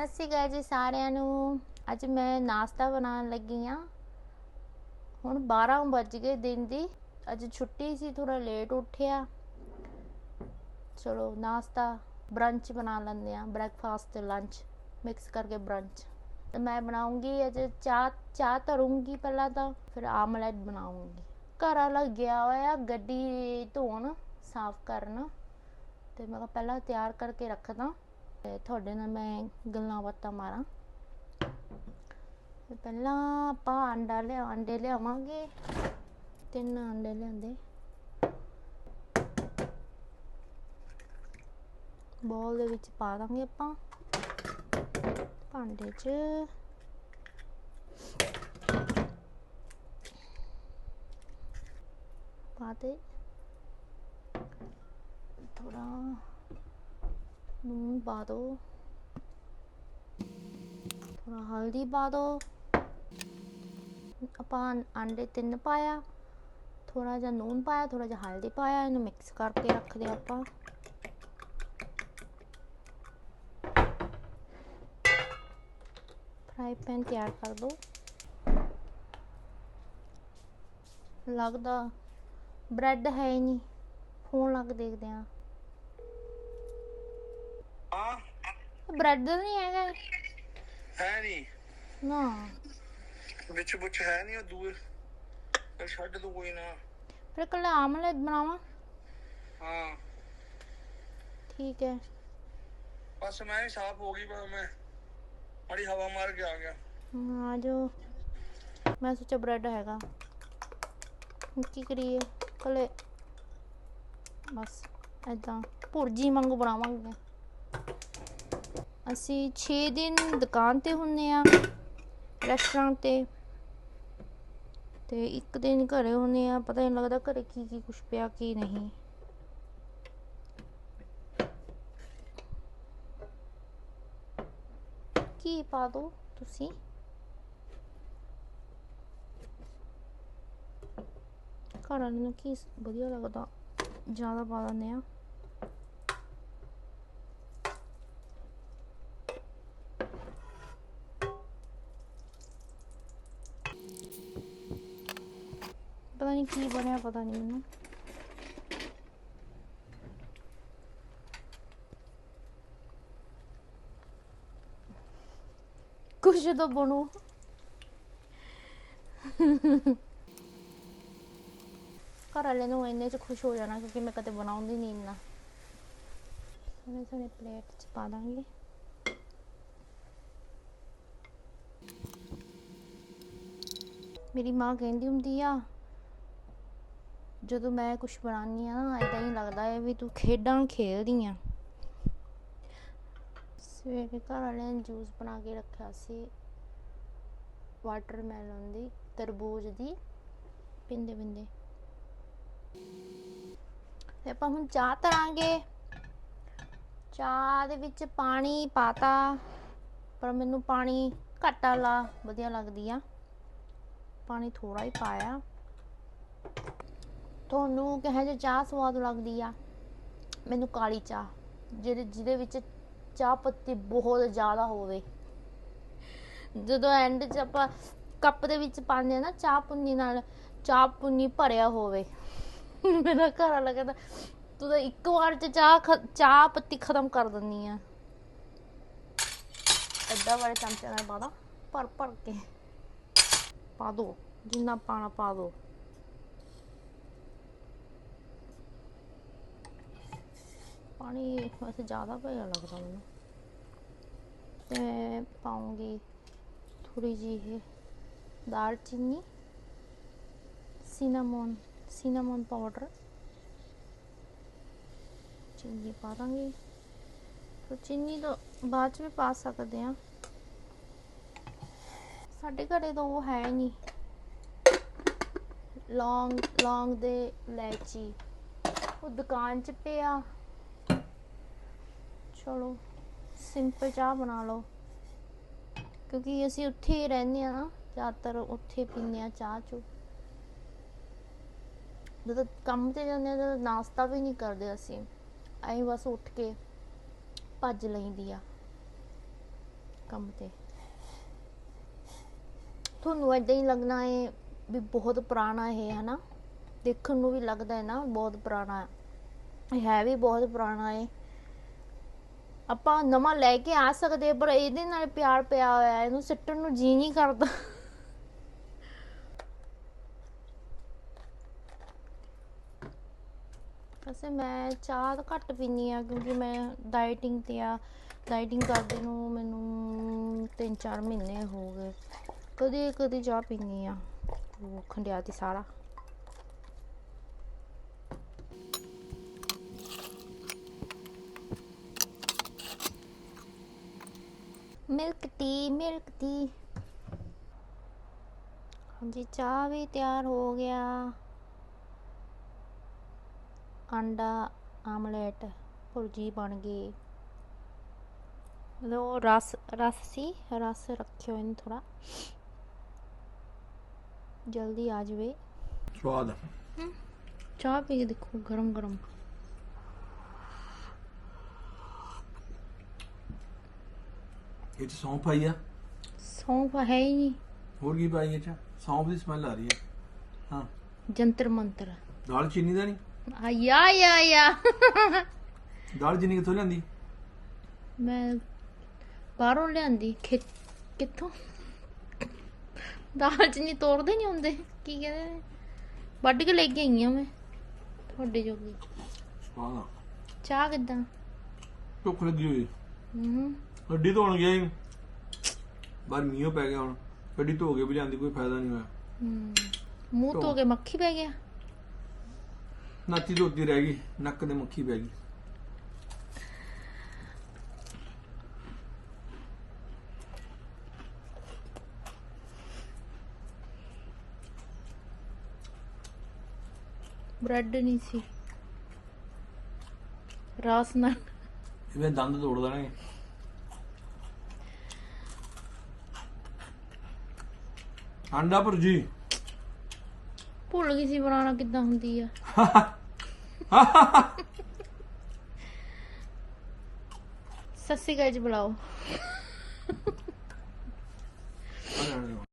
ਸਤਿ ਸ਼੍ਰੀ ਅਕਾਲ ਜੀ ਸਾਰਿਆਂ ਨੂੰ। ਅੱਜ ਮੈਂ ਨਾਸ਼ਤਾ ਬਣਾਉਣ ਲੱਗੀ ਆ ਹੁਣ 12 ਵੱਜ ਗਏ ਦਿਨ ਦੀ। ਅੱਜ ਛੁੱਟੀ ਸੀ ਥੋੜਾ ਲੇਟ ਉੱਠਿਆ। ਚਲੋ ਨਾਸ਼ਤਾ ਬ੍ਰੰਚ ਬਣਾ ਲੈਂਦੇ ਆ ਬ੍ਰੈਕਫਾਸਟ ਤੇ ਲੰਚ ਮਿਕਸ ਕਰਕੇ ਬ੍ਰੰਚ ਤੇ ਮੈਂ ਬਣਾਉਂਗੀ ਅੱਜ ਚਾਹ ਚਾਹ ਧਰੂੰਗੀ ਪਹਿਲਾਂ ਤਾਂ, ਫਿਰ ਆਮਲੇਟ ਬਣਾਉਂਗੀ। ਘਰ ਵਾਲਾ ਗਿਆ ਹੋਇਆ, ਗੱਡੀ ਧੋਣ, ਸਾਫ਼ ਕਰਨ। ਤੇ ਮੈਂ ਕਿਹਾ ਪਹਿਲਾਂ ਤਿਆਰ ਕਰਕੇ ਰੱਖਦਾ। ਤੁਹਾਡੇ ਨਾਲ ਮੈਂ ਗੱਲਾਂ ਬਾਤਾਂ ਮਾਰਾਂ। ਪਹਿਲਾਂ ਆਪਾਂ ਅੰਡਾ ਲਿਆ, ਅੰਡੇ ਲਿਆਵਾਂਗੇ। ਤਿੰਨ ਅੰਡੇ ਲਿਆਂਦੇ। ਬੋਲ ਦੇ ਵਿੱਚ ਪਾ ਦਾਂਗੇ ਆਪਾਂ। ਭਾਂਡੇ 'ਚ। ਪਾ ਥੋੜਾ ਨੂਨ ਪਾ ਦਿਓ ਥੋੜਾ ਹਲਦੀ ਪਾ ਦੋ। ਆਪਾਂ ਅੰਡੇ ਤਿੰਨ ਪਾਇਆ। ਥੋੜਾ ਜਿਹਾ ਨੂਨ ਪਾਇਆ ਥੋੜਾ ਜਿਹਾ ਹਲਦੀ ਪਾਇਆ, ਇਹਨੂੰ ਮਿਕਸ ਕਰਕੇ ਰੱਖਦੇ ਆਪਾਂ। ਫਰਾਈ ਪੈਨ ਤਿਆਰ ਕਰ ਦੋ। ਲੱਗਦਾ ਬ੍ਰੈਡ ਹੈ ਹੀ ਨਹੀਂ। ਫੋਨ ਲੱਗ ਦੇਖਦੇ ਆ ਹਾਂ ਬ੍ਰੈਡ ਨਹੀਂ ਹੈਗਾ ਹੈ ਨਹੀਂ। ਨਾ। ਵਿੱਚ ਬੁੱਚ ਹੈ ਨਹੀਂ ਉਹ ਦੂਰ ਚੱਲ ਛੱਡ ਦੋ ਕੋਈ ਨਾ। ਫਿਰ ਕੱਲ ਆਮਲੇਟ ਬਣਾਵਾਂ। ਹਾਂ। ਠੀਕ ਹੈ। ਬਸ ਮੈਂ ਵੀ ਸਾਫ਼ ਹੋ ਗਈ ਪਰ ਮੈਂ ਬੜੀ ਹਵਾ ਮਾਰ ਕੇ ਆ ਗਿਆ। ਆ ਜੋ ਮੈਂ ਸੋਚਿਆ ਬ੍ਰੈਡ ਹੈਗਾ। ਕੀ ਕਰੀਏ? ਕੱਲੇ ਬਸ ਐਦਾਂ ਭੁਰਜੀ ਵਾਂਗੂ ਬਣਾਵਾਂਗੇ। ਅਸੀਂ 6 ਦਿਨ ਦੁਕਾਨ ਤੇ ਹੁੰਨੇ ਆ ਰੈਸਟੋਰੈਂਟ ਤੇ। ਤੇ ਇੱਕ ਦਿਨ ਘਰੇ ਹੁੰਨੇ ਆ, ਪਤਾ ਨਹੀਂ ਲੱਗਦਾ ਘਰੇ ਕੀ ਕੀ ਕੁਛ ਪਿਆ, ਕੀ ਨਹੀਂ। ਕੀ ਪਾ ਦੋ ਤੁਸੀਂ? ਘਰ ਵਾਲੇ ਨੂੰ ਕੀ ਵਧੀਆ ਲੱਗਦਾ? ਜ਼ਿਆਦਾ ਪਾ ਦਿੰਦੇ ਆ। ਪਤਾ ਨਹੀਂ ਕੀ ਬਣਿਆ ਪਤਾ ਨਹੀਂ ਮੈਨੂੰ ਕੁਛ ਤਾਂ ਬਣੂ ਘਰ ਵਾਲੇ ਨੂੰ ਇੰਨੇ ਚ ਖੁਸ਼ ਹੋ ਜਾਣਾ ਕਿਉਂਕਿ ਮੈਂ ਕਦੇ ਬਣਾਉਂਦੀ ਨਹੀਂ ਇੰਨਾ ਸੋਹਣੇ ਸੋਹਣੇ ਪਲੇਟ ਚ ਪਾ ਦਾਂਗੇ ਮੇਰੀ ਮਾਂ ਕਹਿੰਦੀ ਹੁੰਦੀ ਆ ਜਦੋਂ ਮੈਂ ਕੁਝ ਬਣਾਉਣੀ ਆ ਨਾ ਇਦਾਂ ਹੀ ਲੱਗਦਾ ਹੈ ਵੀ ਤੂੰ ਖੇਡਾਂ ਖੇਡਦੀ ਆ। ਸਵੇਰੇ ਘਰ ਵਾਲਿਆਂ ਨੇ ਜੂਸ ਬਣਾ ਕੇ ਰੱਖਿਆ ਸੀ ਵਾਟਰਮੈਲਨ ਦੀ, ਤਰਬੂਜ ਦੀ, ਪਿੰਦੇ ਪਿੰਦੇ। ਤੇ ਆਪਾਂ ਹੁਣ ਚਾਹ ਤਰਾਂਗੇ। ਚਾਹ ਦੇ ਵਿੱਚ ਪਾਣੀ ਪਾਤਾ, ਪਰ ਮੈਨੂੰ ਪਾਣੀ ਘੱਟ ਵਾਲਾ ਵਧੀਆ ਲੱਗਦੀ ਆ। ਪਾਣੀ ਥੋੜਾ ਹੀ ਪਾਇਆ। ਤੁਹਾਨੂੰ ਕਿਹੋ ਜਿਹੀ ਚਾਹ ਸਵਾਦ ਲੱਗਦੀ ਆ? ਮੈਨੂੰ ਕਾਲੀ ਚਾਹ ਜਿਹਦੇ ਜਿਹਦੇ ਵਿੱਚ ਚਾਹ ਪੱਤੀ ਬਹੁਤ ਜ਼ਿਆਦਾ ਹੋਵੇ। ਜਦੋਂ ਐਂਡ 'ਚ ਆਪਾਂ ਕੱਪ ਦੇ ਵਿੱਚ ਪਾਉਂਦੇ ਆ ਨਾ ਚਾਹ ਪੁੰਨੀ ਨਾਲ, ਚਾਹ ਪੁੰਨੀ ਭਰਿਆ ਹੋਵੇ। ਮੇਰਾ ਘਰ ਵਾਲਾ ਕਹਿੰਦਾ, ਤੂੰ ਤਾਂ ਇੱਕ ਵਾਰ ਚ ਚਾਹ ਚਾਹ ਪੱਤੀ ਖਤਮ ਕਰ ਦਿੰਨੀ ਆ। ਅੱਧਾ ਵਾਲੇ ਚਮਚੇ ਨਾਲ ਪਾਦਾ ਭਰ ਭਰ ਕੇ। ਪਾ ਦੋ, ਜਿੰਨਾ ਪਾਣਾ ਪਾ ਦੋ। ਪਾਣੀ ਵੈਸੇ ਜ਼ਿਆਦਾ ਪਿਆ ਲੱਗਦਾ ਮੈਨੂੰ। ਤੇ ਪਾਉਂਗੀ ਥੋੜੀ ਜਿਹੀ ਇਹ ਦਾਲਚੀਨੀ ਸਿਨਾਮਨ ਸਿਨਾਮਨ ਪਾਊਡਰ ਚੀਨੀ ਪਾ ਦਾਂਗੇ। ਤੇ ਚੀਨੀ ਤੋਂ ਬਾਅਦ ਚ ਵੀ ਪਾ ਸਕਦੇ ਆ ਸਾਡੇ ਘਰੇ ਤਾਂ ਉਹ ਹੈ ਨਹੀਂ। ਲੌਂਗ ਲੌਂਗ ਦੇ ਇਲਾਇਚੀ। ਉਹ ਦੁਕਾਨ 'ਚ ਪਿਆ। ਚਲੋ ਸਿੰਪਲ ਚਾਹ ਬਣਾ ਲਓ। ਕਿਉਂਕਿ ਅਸੀਂ ਉੱਥੇ ਹੀ ਰਹਿੰਦੇ ਆ ਨਾ, ਜ਼ਿਆਦਾਤਰ ਉੱਥੇ ਪੀਂਦੇ ਆ ਚਾਹ ਚੋ। ਜਦੋਂ ਕੰਮ ਤੇ ਜਾਂਦੇ ਆ ਤਾਂ ਨਾਸ਼ਤਾ ਵੀ ਨਹੀਂ ਕਰਦੇ ਅਸੀਂ। ਐਂ ਬਸ ਉੱਠ ਕੇ ਭੱਜ ਲੈਂਦੀ ਆ ਕੰਮ ਤੇ। ਤੁਹਾਨੂੰ ਏਦਾਂ ਹੀ ਲੱਗਣਾ ਏ ਵੀ ਬਹੁਤ ਪੁਰਾਣਾ ਇਹ ਹੈ ਨਾ ਦੇਖਣ ਨੂੰ ਵੀ ਲੱਗਦਾ ਹੈ ਨਾ, ਬਹੁਤ ਪੁਰਾਣਾ। ਹੈ ਇਹ ਹੈ ਵੀ ਬਹੁਤ ਪੁਰਾਣਾ ਏ। ਆਪਾਂ ਨਵਾਂ ਲੈ ਕੇ ਆ ਸਕਦੇ ਪਰ ਇਹਦੇ ਨਾਲ ਪਿਆਰ ਪਿਆ ਹੋਇਆ, ਇਹਨੂੰ ਸਿੱਟਣ ਨੂੰ ਜੀ ਨਹੀਂ ਕਰਦਾ। ਵੈਸੇ ਮੈਂ ਚਾਹ ਤਾਂ ਘੱਟ ਪੀਨੀ ਆ ਕਿਉਂਕਿ ਮੈਂ ਡਾਈਟਿੰਗ ਤੇ ਆ। ਡਾਈਟਿੰਗ ਕਰਦੇ ਨੂੰ ਮੈਨੂੰ 3-4 ਮਹੀਨੇ ਹੋ ਗਏ। ਕਦੇ ਕਦੇ ਚਾਹ ਪੀਨੀ ਆ ਉਹ ਖੰਡਿਆ ਤੇ ਸਾਰਾ। Milk tea milk tea. ਹਾਂਜੀ ਚਾਹ ਵੀ ਤਿਆਰ ਹੋ ਗਿਆ। ਅੰਡਾ ਆਮਲੇਟ ਭੁਰਜੀ ਬਣ ਗਈ। ਲੋ ਰਸ ਰਸ ਸੀ ਰਸ ਰੱਖਿਓ ਇਹਨੂੰ ਥੋੜਾ ਜਲਦੀ ਆ ਜਾਵੇ। ਸਵਾਦ ਚਾਹ ਪੀ ਕੇ ਦੇਖੋ ਗਰਮ ਗਰਮ ਇਹ ਚ ਸੌਂਫ ਆਈ ਆ? ਸੌਂਫ ਹੈ ਹੀ ਨਹੀਂ। ਹੋਰ ਕੀ ਪਾਈ ਇਹ ਚ? ਸੌਂਫ ਦੀ ਸਮੈਲ ਆ ਰਹੀ ਹੈ ਹਾਂ। ਜੰਤਰ ਮੰਤਰ। ਦਾਲ ਚੀਨੀ ਦਾ ਨਹੀਂ? ਆਇਆ ਆਇਆ ਆਇਆ ਦਾਲ ਚੀਨੀ ਕਿੱਥੋਂ ਲਿਆਂਦੀ? ਮੈਂ ਬਾਹਰੋਂ ਲਿਆਂਦੀ। ਕਿੱਥੋਂ? ਦਾਲ ਚ ਨਹੀਂ ਤੋੜਦੇ ਨਹੀਂ ਹੁੰਦੇ। ਕੀ ਕਹਿੰਦੇ ਨੇ? ਵੱਢ ਕੇ ਲੈ ਕੇ ਆਈ ਆ ਮੈਂ। ਤੁਹਾਡੇ ਜੋਗੀ। ਸਵਾਦ ਆ ਚਾਹ ਕਿਦਾਂ? ਭੁੱਖ ਲੱਗੀ ਹੋਈ। ਹੂੰ। ਗੱਡੀ ਧੋਣ ਗਿਆ ਸੀ। ਬਾਹਰ ਮੀਂਹ ਪੈ ਗਿਆ ਹੁਣ। ਗੱਡੀ ਧੋ ਕੇ ਵੀ ਕੋਈ ਫਾਇਦਾ ਨਹੀਂ ਹੋਇਆ। ਮੂੰਹ ਧੋ ਕੇ ਮੱਖੀ ਪੈ ਗਿਆ? ਨਾਤੀ ਧੋਤੀ ਰਹਿ ਗਈ। ਨੱਕ ਤੇ ਮੱਖੀ ਪੈ ਗਈ। ਬ੍ਰੈਡ ਨਹੀਂ ਸੀ। ਰਾਸ ਨਾਲ। ਇਹਦੇ ਦੰਦ ਤੋੜ ਦੇਣਗੇ ਅੰਡਾ ਭੁਰਜੀ। ਭੁੱਲ ਗਈ ਸੀ ਬਣਾਉਣਾ ਕਿੱਦਾਂ ਹੁੰਦੀ ਆ। ਸੱਸੀ ਚ ਬੁਲਾਓ।